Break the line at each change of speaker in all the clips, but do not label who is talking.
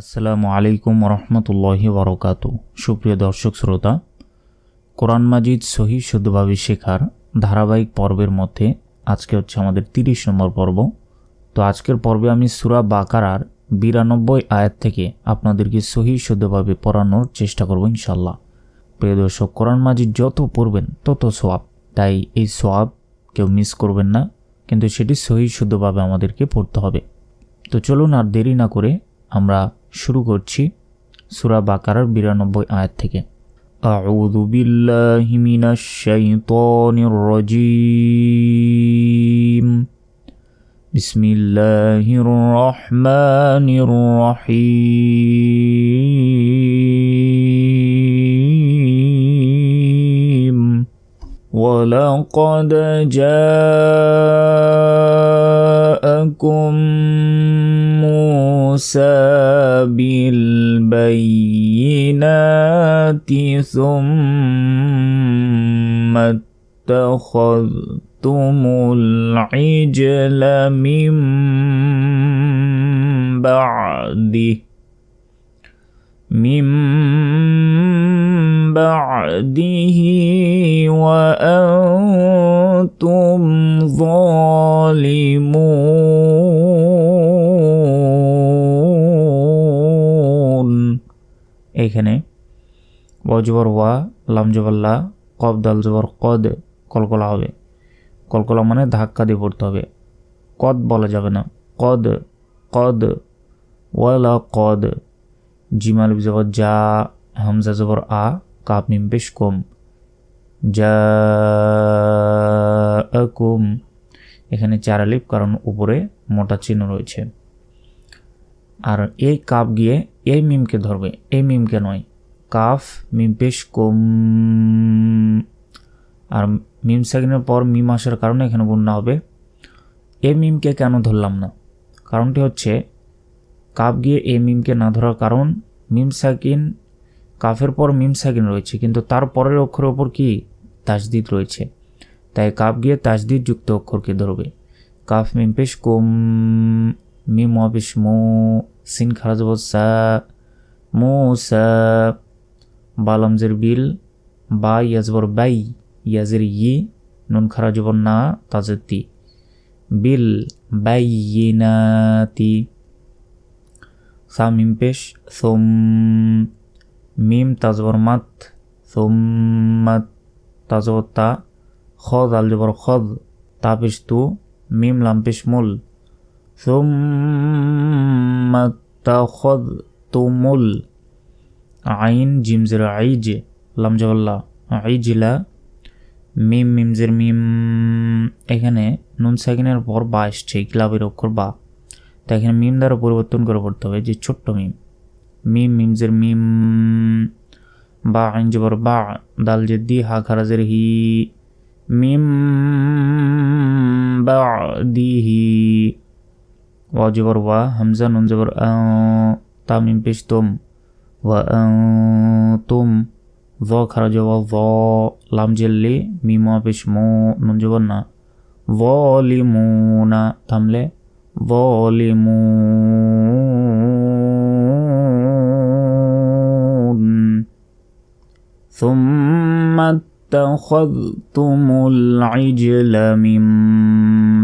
আসসালামু আলাইকুম রহমতুল্লাহি বরকাত সুপ্রিয় দর্শক শ্রোতা, কোরআন মাজিদ সহি শুদ্ধভাবে শেখার ধারাবাহিক পর্বের মধ্যে আজকে হচ্ছে আমাদের তিরিশ নম্বর পর্ব। তো আজকের পর্বে আমি সুরা বাকারার বিরানব্বই আয়াত থেকে আপনাদেরকে সহি শুদ্ধভাবে পড়ানোর চেষ্টা করব ইনশাল্লাহ প্রিয় দর্শক, কোরআন মাজিদ যত পড়বেন তত সোয়াব। তাই এই সোয়াব কেউ মিস করবেন না, কিন্তু সেটি সহি শুদ্ধভাবে আমাদেরকে পড়তে হবে। তো চলুন আর দেরি না করে আমরা শুরু করছি সুরা বাকারার বিরানব্বই আয়াত থেকে أعوذ بالله من الشيطان الرجيم بسم الله الرحمن الرحيم ولقد جاءكم موسى بالبينات ثم اتخذتم العجل من بعده من بعده وأنتم ظالمون এখানে ওয়াজবর ওয়া লাম জবল্লা কব দাল জবর কদ কলকলা হবে কলকলা মানে ধাক্কা দিয়ে পড়তে হবে কদ বলা যাবে না কদ কদ ওয়ালা কদ জিমাল জবর যা হামজা জবর আ কাপ মিম পেশ কম। যা কুম এখানে চার আলিফ, কারণ উপরে মোটা চিহ্ন রয়েছে। আর এই কাপ গিয়ে এই মিমকে ধরবে। এই মিমকে নয়, কাফ মিম পেশ কম। আর মিম সেকেন্ডের পর মিম আসার কারণে এখানে গুণনা হবে। এই মিমকে কেন ধরলাম না? কারণটি হচ্ছে, কাপ গিয়ে এই মিমকে না ধরার কারণ মিম সাকিন কাফের পর মিম সাকিন রয়েছে, কিন্তু তার পরের অক্ষরের ওপর কি? তাজদিদ রয়েছে। তাই কাপ গিয়ে তাজদিদ যুক্ত অক্ষরকে ধরবে। কাফ, মিম পেশ, কুম, মিম অফিস মো, সিন খারাজ সা, মো, সা বালামজের বিল, বা ইয়াজবর বাই ইয়াজের ই, নুন খারাজবর না, তাজের তি, বিল বাইনাতি সা, মিম পেশ, সোম মিম তাজবর মাত সোম্মাত তাজবর তা খদ, আল জবর খদ তা পেশ তু, মিম লাম পেশ মুল। সোম্মাত খদ তুমুল আইন জিমজের আইজ, লাম জবল্লা আইজিলা মিম মিমজের মিম, এখানে নুন সাকিনের পর বা এসছে ক্লাবের অক্ষর বা। তো এখানে মিম দ্বারা পরিবর্তন করে পড়তে হবে, যে ছোট্ট মিম। মিম মিমজের মিম, বা আইন জবর বা, দাল জেদ্দি হা খারাজের হি, মিম, বা দি হি। ওয়া জবর ওয়া, হামজা, নুন জবর তা মিম পেশ তোম, ওয়া তোম জ খারাজ ওয়া জ লাম জেললে মিম ওয়া পেশ মো, নুন জবর না ভলিমুনা থামলে ভলিমুন ثم اتخذتم العجل من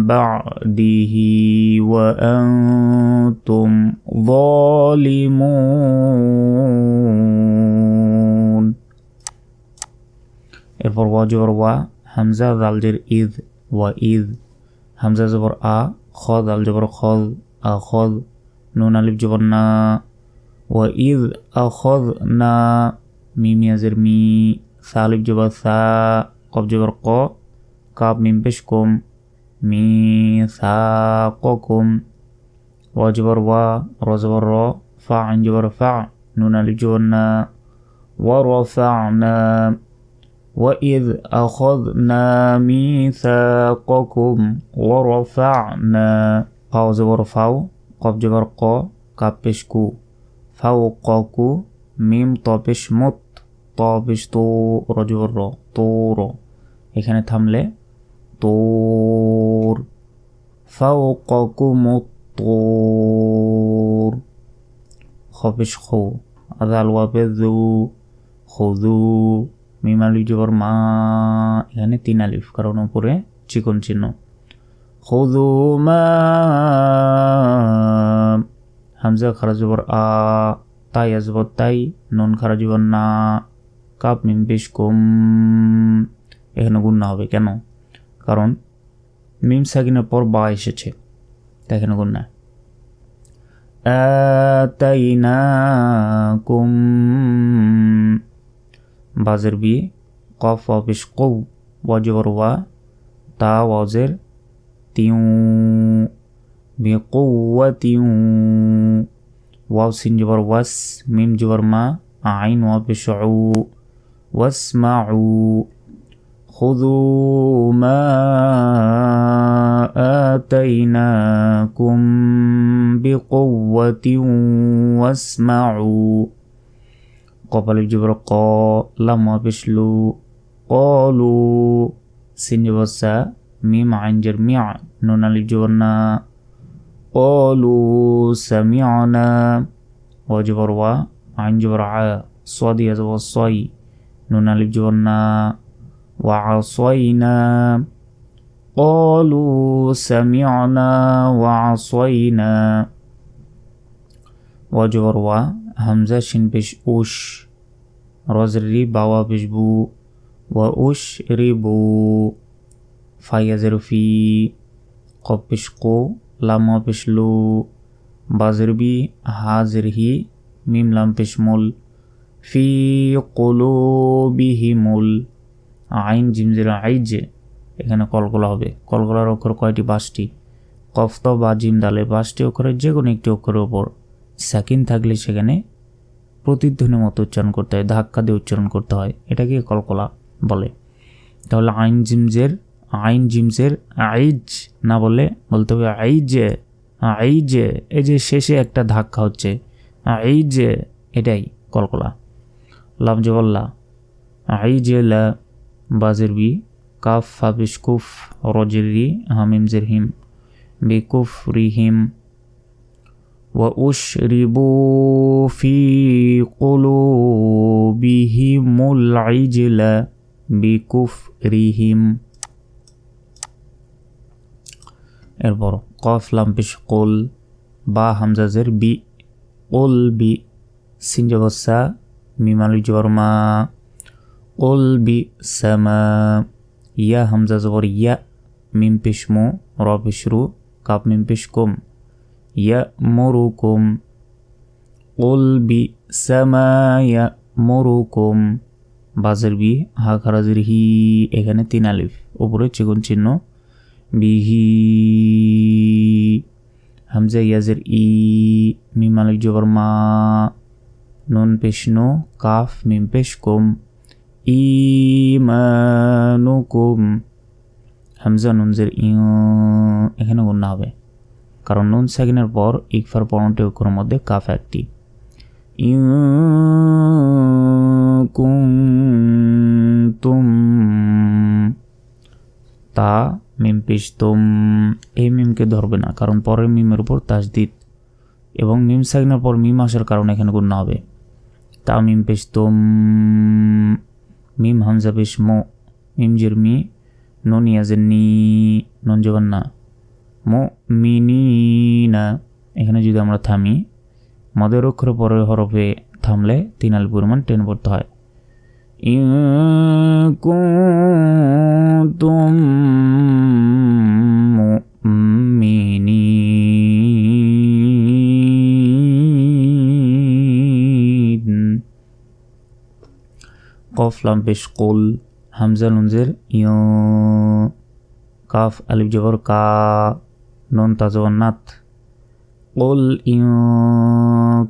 بعده وأنتم ظالمون এরপর ওয়াজবর ওয়া হামজা দালজের ঈদ ওয়া ঈদ হামজা জবর আ খদ আল জবর খদ আ খদ নুন আলিফ জবর না ওয়া ঈদ আ খদ না ميم يزر مي ثالب جبر ثا قب جبر قو قاب ميم بشكم مي ميثاقكم وجبر و رزبر رو فا عن جبر فا نون الجنة ورفعنا وإذ أخذنا ميثاقكم ورفعنا قاو زبر فاو قب جبر قو قاب بشكو فوقكو মিম তপেশ মুত তপেশ তো রজবর র, তোর। এখানে থামলে, তোর। ফাওকাকুম তোর। খ খপেশ খো, আদাল ওয়াপে জু খোজু মিম আলিফ জবর মা, এখানে তিন আলিফ, কারণ উপরে চিকন চিহ্ন। খোজু মা, হামজা খারা জবর আ। তাই আজবর তাই, নুন খারা জীবন না, কাপ মিম পেশ কুম। এখানে গুণনা হবে কেন? কারণ মিম সাকিনের পর বা এসেছে। তাই এখানে গুণনা আতাইনাকুম। বাজের বি কফ অফিস কৌ, ওয়াজবর ওয়া, তা ওয়াজের তিউ। বি কৌয়া তিউ। واو سين جبر وس ميم جبر ما عين واو بشعو. واسمعوا. خذوا ما آتيناكم بقوة واسمعوا. قبل الجبر قا لما بشلو. قالوا. سين سا ميم عين جرميع نون الجبرنا قالوا سمعنا. وجبر وا عن جبر ع. صادي الصي نون الجبرنا وعصينا. قالوا سمعنا وعصينا. وجبر و همزة شن بش أوش. رزري باوا بش بو. وأوش ريبو فايزر في قب লাম পেশ লু বাজরবি হাজের হি, মিম লাম পেশ মুল, ফি কোলো বিহি মুল আইন জিমজেরা আইজে, এখানে কলকলা হবে। কলকলার অক্ষর কয়টি? পাঁচটি। কফত বা জিমদালে পাঁচটি অক্ষরের যে কোনো একটি অক্ষরের ওপর সাকিন থাকলে সেখানে প্রতিধ্বনির মতো উচ্চারণ করতে হয়, ধাক্কা দিয়ে উচ্চারণ করতে হয়। এটাকে কলকলা বলে। তাহলে আইন জিমজের আইন জিমসের আইজ না বলে বলতে হবে আইজে আইজে এই যে শেষে একটা ধাক্কা হচ্ছে আইজে এটাই কলকলা লাভ জবল্লা আইজে লা বাজের বি কাফ ফাবিশ কুফ রজের রি হামিম জের হিম বেকুফ রিহিম وأشربوا في قلوبهم العجل بكفرهم এরপর কফ লাম্পিস কোল, বা হামজাজের বি ওল বি সিনজবসা মিমালু জবরমা ওল বি ইয়া, হামজা, জবর, ইয়া, মিম পিসমু র কাপ, মিম পিসকুম ইয়া মরুকুম ওল বি, সামা, ইয়া মরুকুম বাজের বি হা খারাজের হি, এখানে তিন আলিফ ওপরে চিকন চিহ্ন বিহি। হামজা, ইয়াজের ই, মিম আলিফ জবর মা, নুন পেশনো কাফ, মিম পেশ কোম ইমানুকুম হামজা, নুনজের ইউ এখানে গুণা হবে। কারণ নুন সেকেন্ডের পর ইকফার পরনটি অক্ষরের মধ্যে কাফ একটি। তুম। তা মিম পিস এই মিমকে ধরবে না, কারণ পরের মিমের উপর তাজদিদ। এবং মিম সেকেন্ডের পর মিম আসার কারণে এখানে গুণা হবে। তা মিম পেশ তুম মিম হামজা পেশ মো, মিম জির মি নুন ইয়াজের নি, নুন জবান না, মো মিনি না। এখানে যদি আমরা থামি, মদের অক্ষর পরের হরফে থামলে তিন আল পরিমাণ টেন পড়তে হয়। মিনি কফ লাম পেশ কুল হামজা নুনজের ইয় কাফ আলিফ জবর কা নুন তাজবর নাত কুল ইয়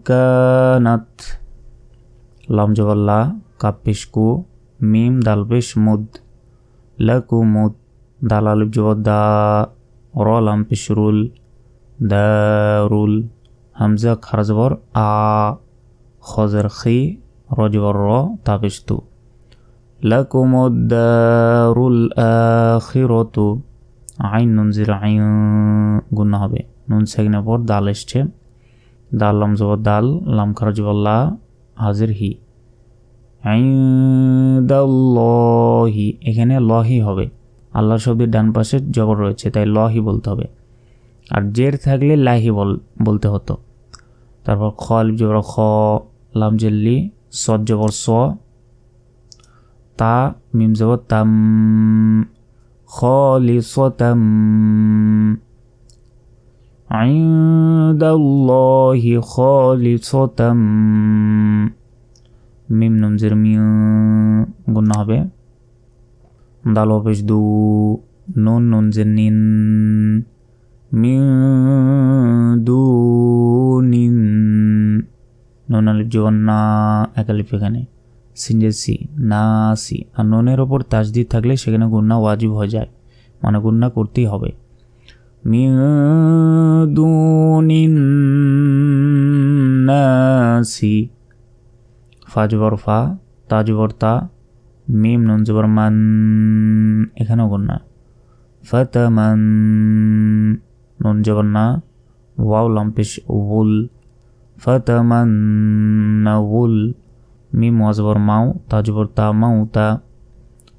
কানাত লাম জবর লা কাপ পেশ কু মিম দাল পেশ মুদ লাকু মুদ দাল আলিফ জবর দা র লাম পেশ রুল দারুল হামজা খারজবর আ খজর খি রজবর র তাপিস্তু لكم الدار الآخرة আইন নুন জির আইন গুণ হবে নুন সেকেন্ডের পর দাল এসছে দাল লাম জবর দাল লাম খারা জবর লা হাজির হি আইদাল্লাহি এখানে লহি হবে। আল্লাহ শব্দের ডান পাশে জবর রয়েছে, তাই লহি বলতে হবে। আর জের থাকলে লাহি বল, বলতে হতো। তারপর খ আলিফ জবর খ, লাম জেল্লি সদ জবর স, তা, মিম জবর তাম, খালিসাতাম। ইনদাল্লাহি খালিসাতাম। মিম নুনজের মিউ গুণা হবে। দাল অফিস দু, নুন নুনজের নিন মিউ দু, নিন। নুন আলিফ জীবন না এক এখানে। সিনজের সি, না সি। আর নুনের ওপর তাজদিদ থাকলে সেখানে গুন্না ওয়াজিব হয়ে যায়। মানে গুন্না করতেই হবে। মিউ দুনিন নাসি ফাজবর ফা তাজবর তা মিম নুন জবর মান এখানেও গুন্না ফাতামান নুন জবর না ওয়াও লম্পেশ উল ফাতামান উল মিম ওয়াজবর মাও তাজবর তা মাউ তা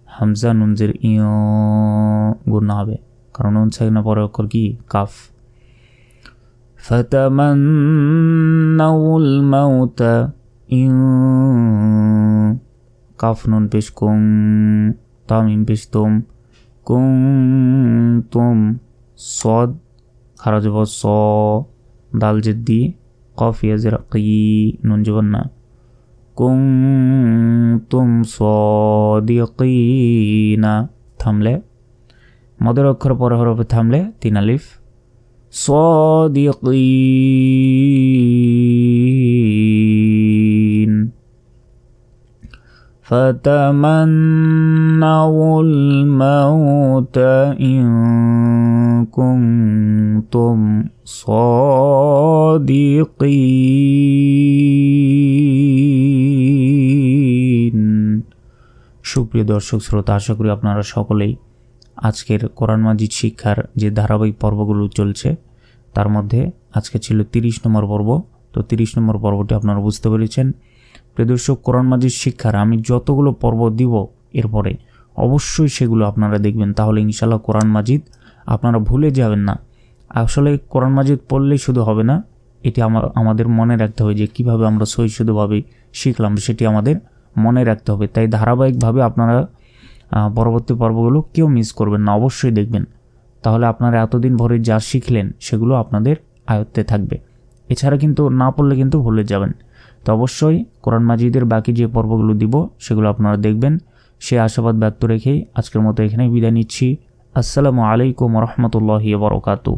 হামজা নুনজের ইয় গুন্না হবে কারণ নুন সাইনা পরে অক্ষর কি কাফ فتمنوا الموت إن কাফনুন পেশ কুম, তামিম পেশ তুম, কুম তুম, সদ খারাজব স, দাল জিদ্দি কফিয়া জির কি, নুন জীবন না। কুম তুম না, থামলে। মদের অক্ষর পর হরফে থামলে তিন আলিফ। সদিয়কি فتمنوا الموت إن كنتم صادقين সুপ্রিয় দর্শক শ্রোতা আশা করি আপনারা সকলেই আজকের কোরআন মাজিদ শিক্ষার যে ধারাবাহিক পর্বগুলো চলছে তার মধ্যে আজকে ছিল তিরিশ নম্বর পর্ব তো তিরিশ নম্বর পর্বটি আপনারা বুঝতে পেরেছেন প্রিয়দর্শক, কোরআন মাজিদ শিক্ষার আমি যতগুলো পর্ব দিব এরপরে অবশ্যই সেগুলো আপনারা দেখবেন। তাহলে ইনশাল্লাহ কোরআন মাজিদ আপনারা ভুলে যাবেন না। আসলে কোরআন মাজিদ পড়লেই শুধু হবে না, এটি আমার, আমাদের মনে রাখতে হবে যে কীভাবে আমরা সহি শুধুভাবে শিখলাম, সেটি আমাদের মনে রাখতে হবে। তাই ধারাবাহিকভাবে আপনারা পরবর্তী পর্বগুলো কেউ মিস করবেন না, অবশ্যই দেখবেন। তাহলে আপনারা এতদিন ভরে যা শিখলেন, সেগুলো আপনাদের আয়ত্তে থাকবে। এছাড়া কিন্তু না পড়লে কিন্তু ভুলে যাবেন। তো অবশ্যই কোরআন মাজিদের বাকি যে পর্বগুলো দিব, সেগুলো আপনারা দেখবেন। সে আশাবাদ ব্যক্ত রেখেই আজকের মতো এখানেই বিদায় নিচ্ছি। আসসালামু আলাইকুম রহমতুল্লাহি বরকাতু